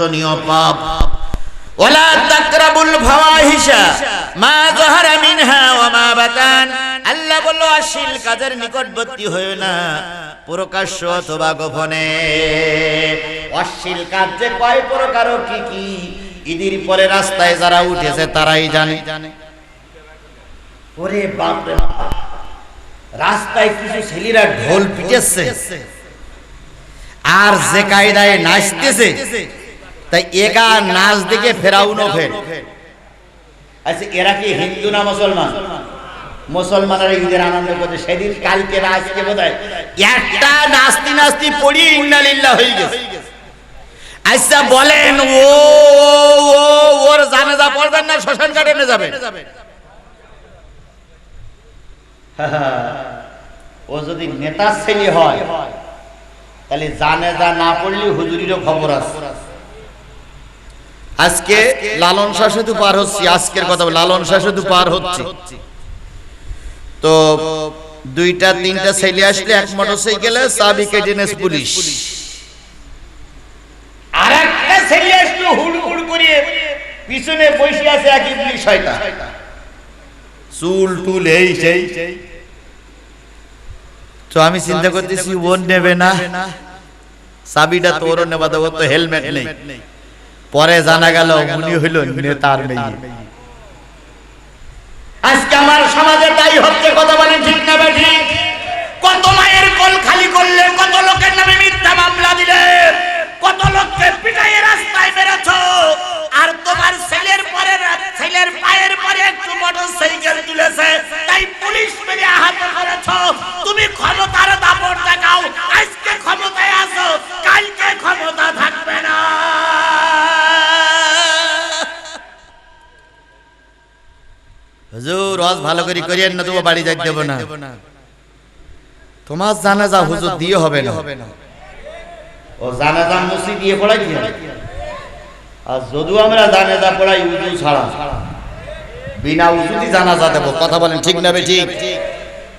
শোচনীয় পাপ। ওয়ালা তাকরাবুল ফাওয়াহিশা, মা যাহারা মিনহা ওয়া মা বাতান। আল্লাহ বলল, অশ্লীল কাজের নিকটবর্তী হয়েও না, প্রকাশ্য অথবা গোপনে। অশ্লীল কাজ যে কয় প্রকার কি কি, ঈদের পরে রাস্তায় যারা উঠেছে তারাই জানে। ওরে বাপ, রাস্তায় কিছু ছেলেরা ঢোল পিটেছে আর যে কায়দায় নাচতেছে তাই একা নাচ দেখে ফেরাউন ফের। আচ্ছা এরা কি হিন্দু না মুসলমান? মুসলমানেরা ঈদের আনন্দ করছে। সেদিন কালকে না আজকে বোধ একটা নাস্তি নাস্তি পড়ি ইন্নালিল্লাহ হয়ে গেছে। আচ্ছা বলেন ও ও, ও ওর জানাজা পড়বেন না শ্মশান ঘাটে কাটে যাবে ও যদি নেতার ছেলে হয় তাহলে জানে যা না পড়লে হুজুরিরও খবর আছে। আজকে লালন শাহ সেতু পার হচ্ছে আজকের কথা লালন শাহ সেতু পার হচ্ছে। তো দুইটা তিনটা ছেলে আসলে এক মোটর সাইকেলে চাবি কেটে নেস পুলিশ। আর একটা ছেলে আসলো হুড় করে পিছনে বসে আছে পুলিশ হয়টা চুল টুল এই সেই। তো আমি চিন্তা করতেছি ও নেবে না। চাবিটা তোরও নেবা দেবো তো হেলমেট নেই। পরে জানা গেল উনি হইল নেতার মেয়ে। আজকে আমার সমাজে তাই হচ্ছে কথা বলেন ঠিক না বেঠি? কত মায়ের কোল খালি করলে, কত লোকের নামে মিথ্যা মামলা দিলে, কত লোককে পিটাইয়ে রাস্তায় বেরোছ আর তোমার ছেলের পরে ছেলের পায়ের পরে একটু মোটর সাইকেল তুলেছে। তাই পুলিশ মেরে আহত করেছ। তুমি ক্ষমতার দাপট দেখাও। আজকে ক্ষমতায় আছো কালকে ক্ষমতা থাকবে না। হুজুর রস ভালো করে করিয়েন না তোমার বাড়ি যাইতে দেবো না। তোমার জানাজা হুজুর দিয়ে হবে না। ও জানাজা মুসি দিয়ে পড়াই হবে? আর যদিও আমরা জানাজা পড়াই উজু ছাড়া, বিনা উজুতি জানাজা দেবো, কথা বলেন ঠিক না ঠিক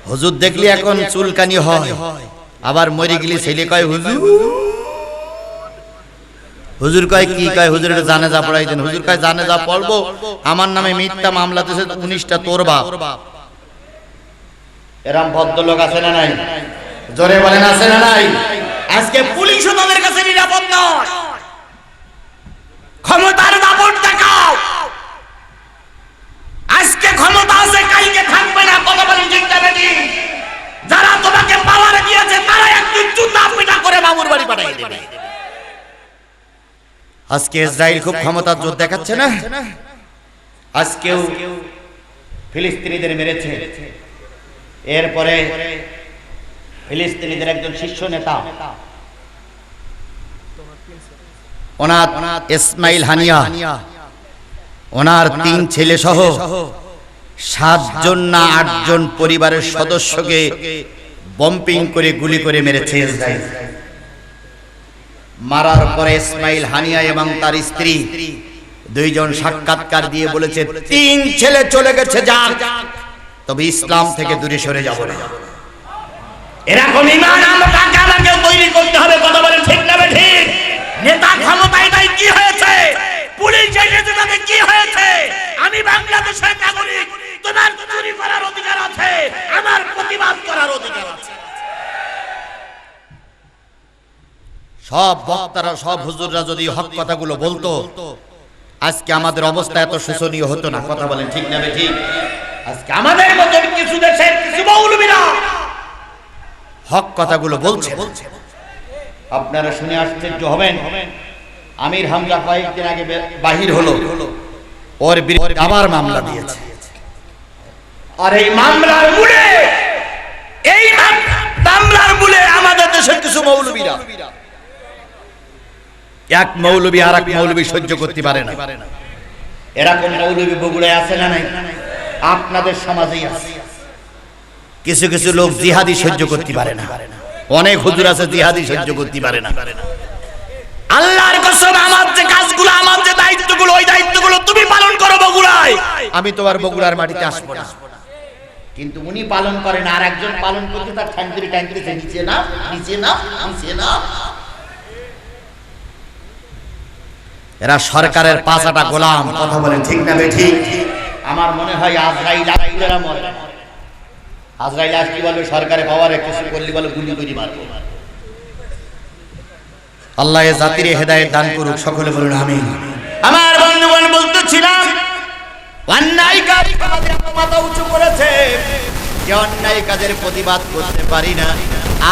হুজুর দেখলি এখন চুলকানি হয়, আবার মরে গেলি ছেলে কয়, হুজুর? হুজুর কয়, কি কয়? হুজুর এটা জানাজা পড়াই দেন। হুজুর কয়, জানাজা পড়ব? আমার নামে মিথ্যা মামলা দিয়েছে উনিশটা তোর বাপ। এরম ভদ্রলোক আছে না নাই? জোরে বলেন, আছে না নাই? আজকে পুলিশও তাদের কাছে নিরাপদ নয়। ক্ষমতার দাপট দেখাও। আজকে ক্ষমতা আছে কালকে থাকবে না কথা বলেন ঠিক যারা তোমাকে পাওয়ারে দিয়েছে তারা একটু জুতা পিটা করে মামুর বাড়ি পাঠিয়ে দেবে। আজকে ইসরায়েল খুব ক্ষমতার জোর দেখাচ্ছে না? আজকেও ফিলিস্তিনিদের মেরেছে। এরপরে ফিলিস্তিনিদের একজন শীর্ষ নেতা। ওনার ইসমাইল হানিয়া। ওনার তিন ছেলে সহ সাতজন না আটজন পরিবারের সদস্যকে বম্পিং করে গুলি করে মেরেছে মারার পরে ইসমাইল হানিয়া এবং তার স্ত্রী দুইজন সাক্ষাৎকার দিয়ে বলেছে তিন ছেলে চলে গেছে যাক। তবে ইসলাম থেকে দূরে সরে যাব না। এরকম ইমান তৈরি করতে হবে? কথা বলেন ঠিক নেতা ক্ষমতায় তাই কি হয়েছে পুলিশ এসেছে তাতে কি হয়েছে আমি বাংলাদেশের নাগরিক তোমার চুরি করার অধিকার আছে আমার প্রতিবাদ করার অধিকার আছে সব বক্তারা, সব হুজুররা যদি হক কথাগুলো বলতো, আজকে আমাদের অবস্থা এত শোষণীয় হতো না। কথা বলেন ঠিক না ঠিক? আজকে আমাদের মতন কিছু দেশের কিছু মৌলবীরা হক কথাগুলো বলছে। বলছে আপনারা শুনে আশ্চর্য হবেন। আমির হামজা কয়েকদিন আগে বাহির হলো। ওর বিরুদ্ধে আবার মামলা দিয়েছে। আর এই মামলার মূলে এই মামলার মূলে আমাদের দেশের কিছু মৌলবীরা এক মৌলবী আর এক মৌলবী সহ্য করতে পারে না। এরকম মৌলবী বগুড়ায় আছে না নাই? আপনাদের সমাজেই আছে। কিছু কিছু লোক জিহাদি সহ্য করতে পারে না। অনেক হুজুর আছে জিহাদি সহ্য করতে পারে না। আল্লাহর কসম, আমার যে কাজগুলো, আমার যে দায়িত্বগুলো, ওই দায়িত্বগুলো তুমি পালন করো বগুড়ায়। আমি তোমার বগুড়ার মাটিতে আসব না। কিন্তু উনি পালন করেন, আর একজন পালন করতে তার ঠ্যাঙ্কুরি ট্যাঙ্কুরি নিচে না নিচে না নিচে না এরা সরকারের পাঁচাটা গোলাম। কথা বলেন ঠিক না ঠিক? আমার মনে হয় আজরাইল মরে। আজরাইল আসলি বলবে সরকারে পাওয়ার কিছু করলি বলে গুলি গুলি মারবো। আল্লাহ এ জাতির হেদায়েত দান করুক সকলে বলুন আমিন। আমার বন্ধুগণ বলতেছিলাম অন্যায় কাজ আমাদের মাথা উঁচু করেছে। যে অন্যায় কাজের প্রতিবাদ করতে পারি না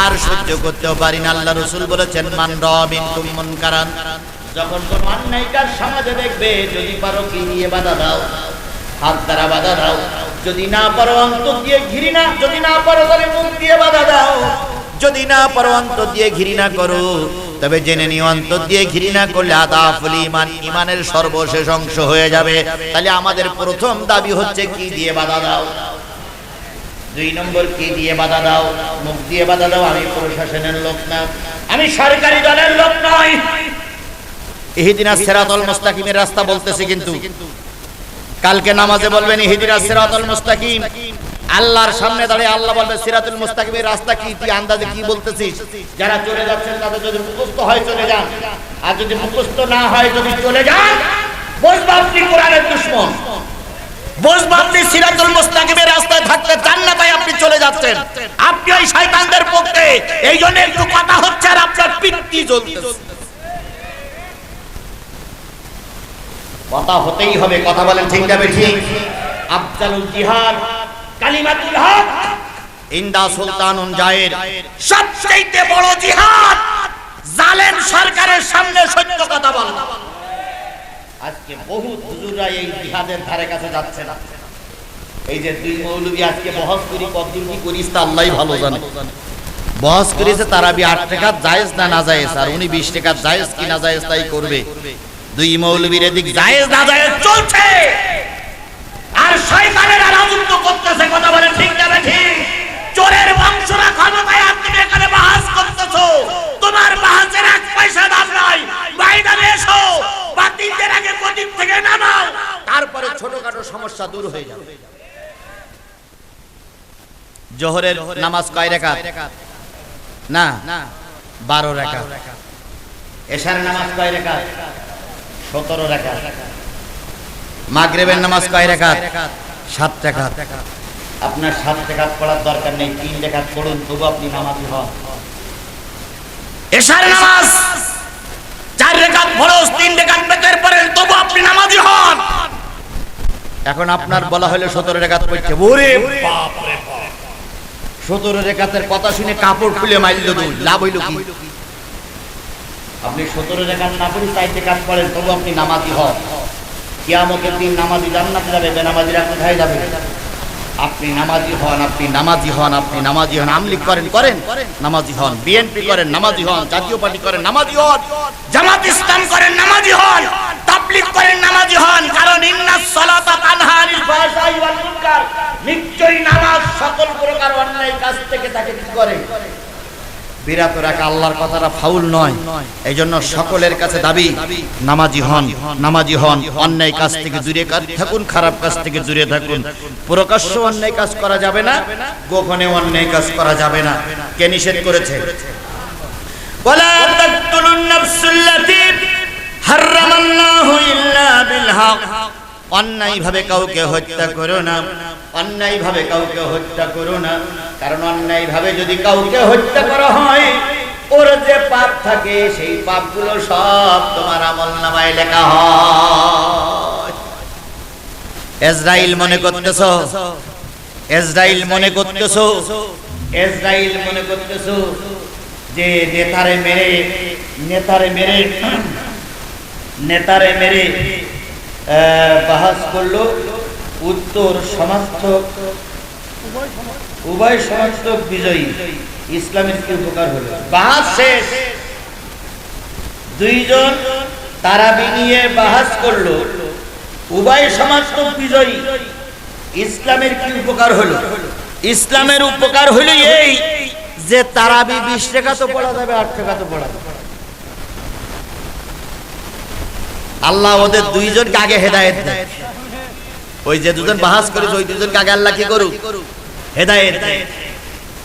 আর সহ্য করতেও পারি না। আল্লাহ রসুল বলেছেন মান রবিন তুমন যখন অন্যায় কাজ সমাজে দেখবে, যদি পারো কি নিয়ে বাধা দাও, হাত দ্বারা বাধা দাও, যদি না পারো অন্তর দিয়ে ঘৃণা, যদি না পারো তাহলে মুখ দিয়ে বাধা দাও। যদি না পারো অন্তর দিয়ে ঘৃণা করো, তবে জেনে নিও অন্তর দিয়ে ঘৃণা করলে আদাফুল ইমান ইমানের সর্বশেষ অংশ হয়ে যাবে। তাহলে আমাদের প্রথম দাবি হচ্ছে কি দিয়ে বাধা দাও? দুই নম্বর কি দিয়ে বাধা দাও? মুখ দিয়ে বাধা দাও, আমি প্রশাসনের লোক না। আমি সরকারি দলের লোক নই। ইহিদিনা সেরাতল মুস্তাকিমের রাস্তা বলতেছি কিন্তু। কালকে নামাজে বলবেন ইহিদিনা সেরাতল মুস্তাকিম। আল্লাহর সামনে দাঁড়িয়ে আল্লাহ বলবে সিরাতুল মুস্তাকিমের রাস্তা কি? তুই আন্দাজে কি বলতেছিস? যারা চলে যাচ্ছেন, তাদের যদি মুখস্থ হয় চলে যান। আর যদি মুখস্থ না হয়, যদি চলে যান, বসবা আপনি কোরআনের দুশ্মন। বসবা আপনি সিরাতুল মুস্তাকিমের রাস্তায় থাকতে চান না, তাই আপনি চলে যাচ্ছেন। আপনি ওই শয়তানদের পক্ষে। এই জন্য একটু কথা হচ্ছে আর আপনার পিত্তি জ্বলতেছে? কথা হতেই হবে, কথা বলেন ঠিক যাবে ঠিক আফজালুল জিহাদ, কালিমাতুল হক, ইন্দা সুলতানুন জায়ের সবচেয়ে বড় জিহাদ, জালেম সরকারের সামনে সত্য কথা বলা। আজকে বহু হুজুররা এই জিহাদের ধারে কাছে যাচ্ছে না। এই যে দুই মৌলবী আজকে বহস করি কদ্দুর কি করিস তা আল্লাহই ভালো জানে। বহস করেছে তারা বি আট টাকা জায়েজ না না জায়েজ, আর উনি বিশ টাকা জায়েজ কি না জায়েজ তাই করবে। দুই মৌলবীর এদিক জায়েজ না জায়েজ চলছে। আর শয়তানেরা রাজত্ব করতেছে কথা বলে ঠিক যাবে ঠিক? চোরের বংশরা ক্ষমতায় তুমি এখানে বাহাস করতেছো। তোমার বাহাসের এক পয়সা দাম নাই। বাইরে এসো। বা তিনটের আগে প্রদীপ থেকে নামাও। তারপরে ছোটখাটো সমস্যা দূর হয়ে যাবে। জোহরের নামাজ কয় রেখাত? না বারো রেখা এশার নামাজ কয় রেখাত? সতেরো রেখাত মাগরেবের নামাজ কয় রেখাত? সাত রেখাত। আপনার সাত পড়ার দরকার নেই তিন রেখাত পড়ুন তবু আপনি নামাজি হন। এশার নামাজ চার রেখাত ফরজ তিন রেখাত বেতের তবু আপনি নামাজি হন। এখন আপনার বলা হলো সতেরো রেখাত পড়ছে ওরে বাপ। রে সতেরো রেখাতের কথা শুনে কাপড় খুলে মাইল দুল লাভ হইল কি? আপনি সতেরো রেখাত না পড়ি চারটে কাজ করেন, তবু আপনি নামাজি হন। কিয়ামতের দিন নামাজি জান্নাতে যাবে, বেনামাজিরা কোথায় যাবে? আপনি নামাজি হন, আপনি নামাজি হন, আপনি নামাজি হন। আমলিক করেন করেন। নামাজি হন। বিএনপি করেন, নামাজি হন। জাতীয় পার্টি করেন, নামাজি হন। জামাত ইসলাম করেন, নামাজি হন। তাবলিগ করেন, নামাজি হন। কারণ ইন্নাস সালাতা তানহা ফাহশাই ওয়াল মুনকার। নিশ্চয়ই নামাজ সকল প্রকার অন্যায় কাজ থেকে তাকে কি করে? বিরাত রাখা আল্লাহর কথাটা ফাউল নয়। এই জন্য সকলের কাছে দাবি, নামাজি হন নামাজি হন, অন্যায় কাজ থেকে দূরে থাকুন খারাপ কাজ থেকে দূরে থাকুন। প্রকাশ্য অন্যায় কাজ করা যাবে না, গোপনে অন্যায় কাজ করা যাবে না। কে নিষেধ করেছে? নাফসুল্লাতী হারামাল্লাহু ইল্লা বিল হক। অন্যায় ভাবে কাউকে হত্যা করো না। অন্যায় ভাবে কাউকে হত্যা করো না। কারণ অন্যায় ভাবে যদি কাউকে হত্যা করা হয়, ওর যে পাপ থাকে, সেই পাপগুলো সব তোমার আমল নামায় লেখা হয়। মনে করতেছ? এজরাইল মনে করতেছ? এজরাইল মনে করতেছ যে নেতারে মেরে নেতারে মেরে নেতারে মেরে বাহাস করল উত্তর সমার্থক, উভয় সমার্থক বিজয়ী। ইসলামের কি উপকার হলো? বাহাস শেষ। দুইজন তারাবি নিয়ে বাহাস করল, উভয় বিজয়ী। ইসলামের কি উপকার হলো? ইসলামের উপকার হলো এই যে তারাবি বিশ টাকা তো পড়া যাবে, আট টাকা তো পড়া যাবে। আল্লাহ ওদের দুইজনকে আগে হেদায়েত দেয়। ওই যে দুজন বাহাস করেছে ওই দুজনকে আগে আল্লাহ কি করুক? হেদায়েত দেয়।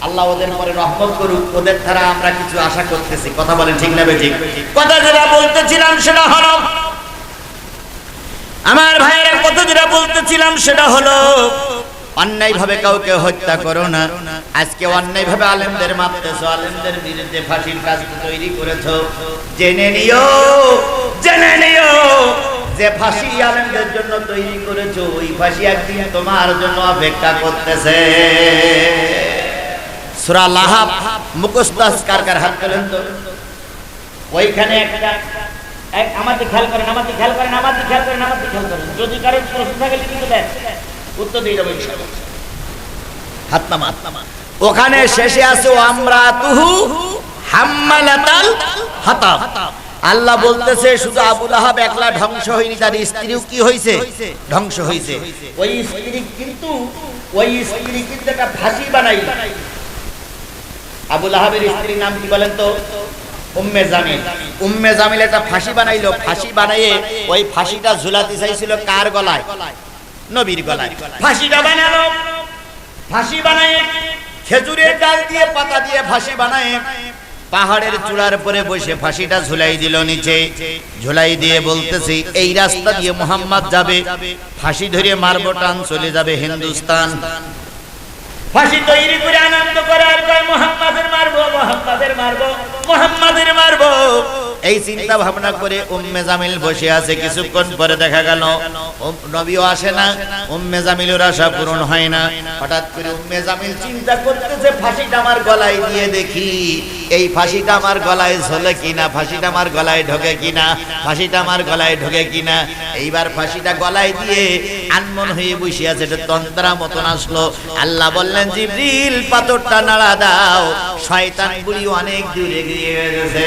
আল্লাহ ওদের পরে রহমত করুক, ওদের দ্বারা আমরা কিছু আশা করতেছি। কথা বলেন ঠিক না ঠিক কথা যেটা বলতেছিলাম সেটা হলো, আমার ভাইয়ের কত যেটা বলতেছিলাম সেটা হলো অন্যায় ভাবে কাউকে হত্যা করো না। আজকে অন্যায় ভাবে আলেমদের মারতেছো আলেমদের বিরুদ্ধে ফাঁসির কাজ তৈরি করেছ। জেনে নিও জেনে নিও। যে ফাঁসি আলেমদের জন্য তৈরি করেছ, ওই ফাঁসি একদিন তোমার জন্য অপেক্ষা করতেছে। সুরা লাহাব মুখস্তাস কার কার হাত করেন তো? ওইখানে একটা, এক, আমাদের খেয়াল করেন, আমাদের খেয়াল করেন, আমাদের খেয়াল করেন, আমাদের খেয়াল করেন। যদি কারোর প্রশ্ন থাকে, লিখিত দেন। উত্তর দিয়ে যাব হাত নামা হাত নামা। ওখানে শেষে আছে আমরা তুহু হাম্মালাতাল হাতাব। আল্লাহ বলতেছে, শুধু আবুল আহাব একলা ধ্বংস হয়নি, তার স্ত্রীও কি হয়েছে ধ্বংস হয়েছে ওই স্ত্রী কিন্তু, ওই স্ত্রী কিন্তু একটা ফাঁসি বানাই আবুল আহাবের স্ত্রীর নাম কি বলেন তো? উম্মে জামিল। উম্মে জামিল একটা ফাঁসি বানাইলো। ফাঁসি বানাইয়ে ওই ফাঁসিটা ঝুলাতে চাইছিল কার গলায়? নবীর গলায়। ফাঁসিটা বানালো ফাঁসি বানায় খেজুরের ডাল দিয়ে পাতা দিয়ে ফাঁসি বানায় পাহাড়ের চূড়ার পরে বসে ফাঁসিটা ঝুলাই দিল নিচে। ঝুলাই দিয়ে বলতেছি, এই রাস্তা দিয়ে মোহাম্মদ যাবে। ফাঁসি ধরে মারব, টান চলে যাবে হিন্দুস্তান। ফাঁসি তৈরি করে আনন্দ করে আর কয়, মোহাম্মদের মারবো মোহাম্মদের মারবো মোহাম্মদের মারবো। এই চিন্তা ভাবনা করে উম্মে জামিল বসে আছে। কিছুক্ষণ পরে দেখা গেল নবীও আসে না, উম্মে জামিলের আশা পূরণ হয় না। হঠাৎ করে উম্মে জামিল চিন্তা করতেছে, ফাঁসিটা আমার গলায় দিয়ে দেখি। এই ফাঁসিটা আমার গলায় ঝোলে কিনা? ফাঁসিটা আমার গলায় ঢোকে কিনা? ফাঁসিটা আমার গলায় ঢোকে কিনা? এইবার ফাঁসিটা গলায় দিয়ে আনমন হয়ে বসে আছে। এটা তন্ত্রা মতন আসলো। আল্লাহ বললেন, জিব্রিল, পাথরটা নাড়া দাও। শয়তান বুড়ি অনেক দূরে গিয়ে গেছে।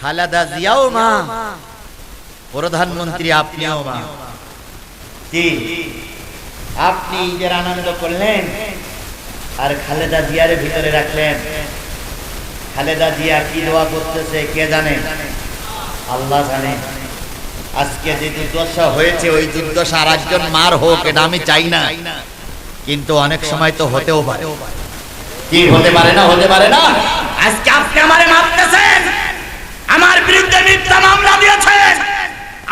খালেদা জিয়াও মা প্রধানমন্ত্রী আপনিও মা কি আপনি ঈদের আনন্দ করলেন আর খালেদা জিয়ার ভিতরে রাখলেন। খালেদা জিয়া কি দোয়া করতেছে কে জানে? আল্লাহ জানে। আজকে যে দুর্দশা হয়েছে, ওই দুর্দশা আর একজন মার হোক, এটা আমি চাই না। কিন্তু অনেক সময় তো হতেও পারে। কি হতে পারে না, হতে পারে না? আজকে আপনি আমারে মারতেছেন। আমার বিরুদ্ধে মিথ্যা মামলা দিয়েছেন।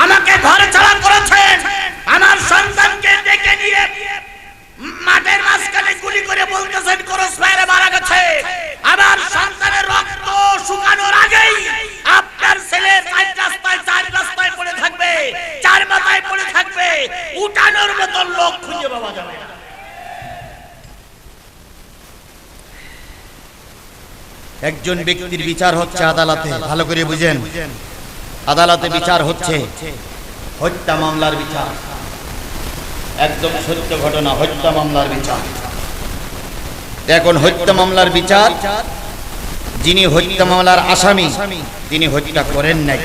আমাকে ঘরে ছাড়া করেছেন। আমার সন্তানকে ডেকে নিয়ে মাঠের মাঝখানে গুলি করে বলতেছেন, ক্রস ফায়ারে মারা গেছে। আমার সন্তানের রক্ত শুকানোর আগেই আপনার ছেলে চার রাস্তায় চার রাস্তায় পড়ে থাকবে, চার মাথায় পড়ে থাকবে। উঠানোর মতো লোক খুঁজে পাওয়া যাবে না। একজন ব্যক্তির বিচার হচ্ছে আদালতে, ভালো করে বুঝেন। আদালতে বিচার হচ্ছে হত্যা মামলার বিচার। একদম সত্য ঘটনা, হত্যা মামলার বিচার। এখন হত্যা মামলার বিচার, যিনি হত্যা মামলার আসামি, তিনি হত্যা করেন নাই।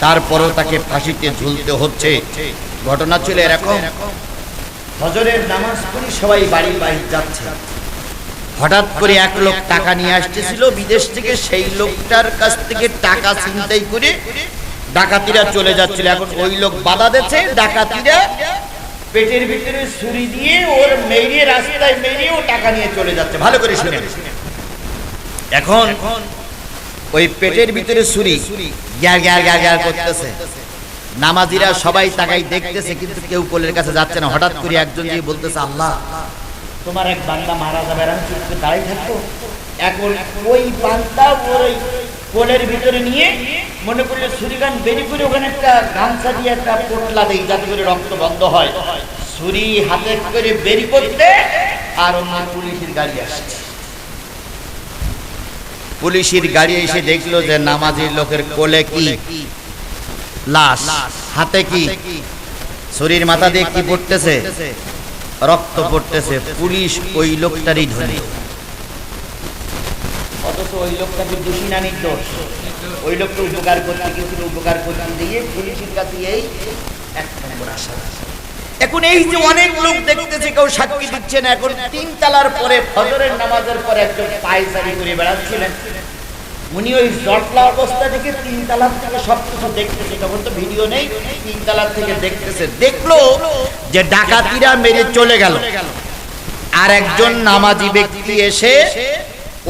তারপরও তাকে ফাঁসিতে ঝুলতে হচ্ছে। ঘটনা চলে এরকম। হজরের নামাজ পড়ি সবাই বাড়ি বাড়ি যাচ্ছে। হঠাৎ করে এক লোক টাকা নিয়ে আসতেছিল, বিদেশ থেকে সেই লোকটার কাছ থেকে টাকা ছিনতাই করে ডাকাতিরা চলে যাচ্ছিল। এখন ওই লোক বাধা দিচ্ছে ডাকাতিরা পেটের ভিতরে ছুরি দিয়ে ওর মেরিয়ে রাস্তায় মেরিয়ে ও টাকা নিয়ে চলে যাচ্ছে। ভালো করে শুনে এখন ওই পেটের ভিতরে ছুরি গ্যার গ্যার গ্যার গ্যার করতেছে। নামাজিরা সবাই তাকাই দেখতেছে, কিন্তু কেউ কোলের কাছে যাচ্ছে না। হঠাৎ করে একজন গিয়ে বলতেছে, আল্লাহ তোমার এক বান্দা মারা যাবে আর আমি চুপ করে দাঁড়িয়ে থাকব? এখন ওই বান্দা ওর ওই কোলের ভিতরে নিয়ে মনে করলে ছুরিগান বেরি করে ওখানে একটা গামছা দিয়ে একটা পোটলা দেই যাতে করে রক্ত বন্ধ হয়। ছুরি হাতে করে বেরি করতে আর অন্য পুলিশের গাড়ি আসছে। পুলিশের গাড়ি এসে দেখল যে নামাজির লোকের কোলে কি? লাশ। হাতে কি? শরীর মাথা দিয়ে কি পড়তেছে? রক্ত পড়তেছে, পুলিশ ওই লোকটারই ধরে অথচ ওই লোকটা কি দোষী না, নির্দোষ। ওই লোকটা উপকার করতে উপকার করতে দিয়ে পুলিশের কাছে এই এখন এই যে অনেক লোক দেখতেছে, কেউ সাক্ষী দিচ্ছে না। এখন তিন তালার পরে ফজরের নামাজের পরে একজন পায়চারি করে বেড়াচ্ছিলেন। উনি ওই জটলা অবস্থা থেকে তিন তালার থেকে সব কিছু দেখতেছে, তখন তো ভিডিও নেই তিন তালার থেকে দেখতেছে। দেখল যে ডাকাতিরা মেরে চলে গেল। আর একজন নামাজি ব্যক্তি এসে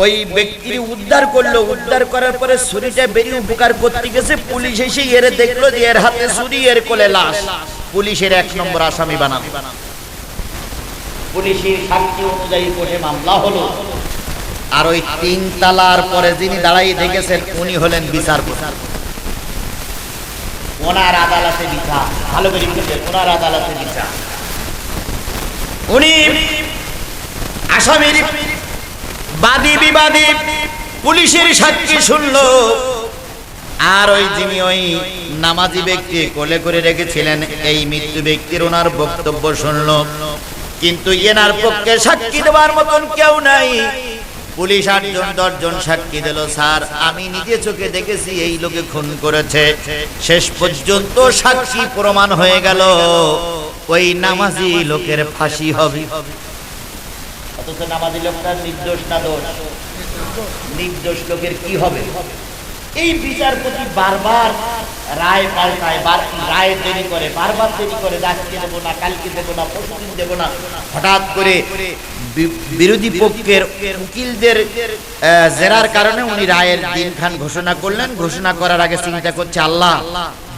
ওই ব্যক্তির উদ্ধার করল। উদ্ধার করার পরে ছুরিটা বেরিয়ে উপকার করতে গেছে। পুলিশ এসে এর দেখল যে এর হাতে ছুরি, এর কোলে লাশ। পুলিশের এক নম্বর আসামি বানাবে পুলিশের সাক্ষী অনুযায়ী কোর্টে মামলা হলো। আর ওই তিন তালার পরে যিনি দাঁড়াই দেখেছেন, উনি হলেন বিচারপতি। ওনার আদালতে বিচার। ভালো করে বুঝলেন ওনার আদালতে বিচার। উনি আসামির বাদী বিবাদী পুলিশের সাক্ষী শুনলো। আর ওই যিনি ওই নামাজি ব্যক্তি কোলে করে রেখেছিলেন, এই মৃত্যু ব্যক্তির ওনার বক্তব্য শুনলো। কিন্তু এনার পক্ষে সাক্ষী দেওয়ার মতন কেউ নাই। পুলিশ আটজন, দশজন সাক্ষী দিল, স্যার, আমি নিজে চোখে দেখেছি, এই লোকে খুন করেছে। শেষ পর্যন্ত সাক্ষী প্রমাণ হয়ে গেল, ওই নামাজি লোকের ফাঁসি হবে। অথচ নামাজি লোকটা নির্দোষ না দোষ? নির্দোষ লোকের কি হবে? এই বিচারপতি বারবার রায় পাল্টায় রায় দেরি করে, বারবার দেরি করে আজকে দেবো না, কালকে দেবো না, পরশুদিন দেবো না। হঠাৎ করে বিরোধী পক্ষের উকিলদের জেরার কারণে উনি রায়ের দিনখান ঘোষণা করলেন। ঘোষণা করার আগে চিন্তা করছে, আল্লাহ,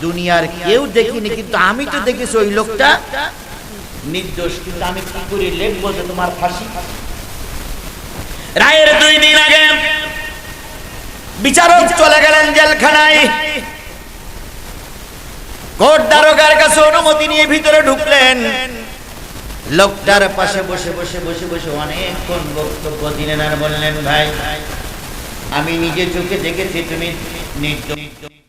দুনিয়ার কেউ দেখিনি, কিন্তু আমি তো দেখেছি ওই লোকটা নির্দোষ, কিন্তু আমি কি করে লেখবো যে তোমার ফাঁসি? রায়ের দুই দিন আগে বিচারক চলে গেলেন জেলখানায়। কাছে অনুমতি নিয়ে ভিতরে ঢুকলেন। লোকটার পাশে বসে বসে বসে বসে অনেকক্ষণ বক্তব্য দিলেন আর বললেন, ভাই, আমি নিজে চোখে দেখেছি, তুমি নির্দোষ।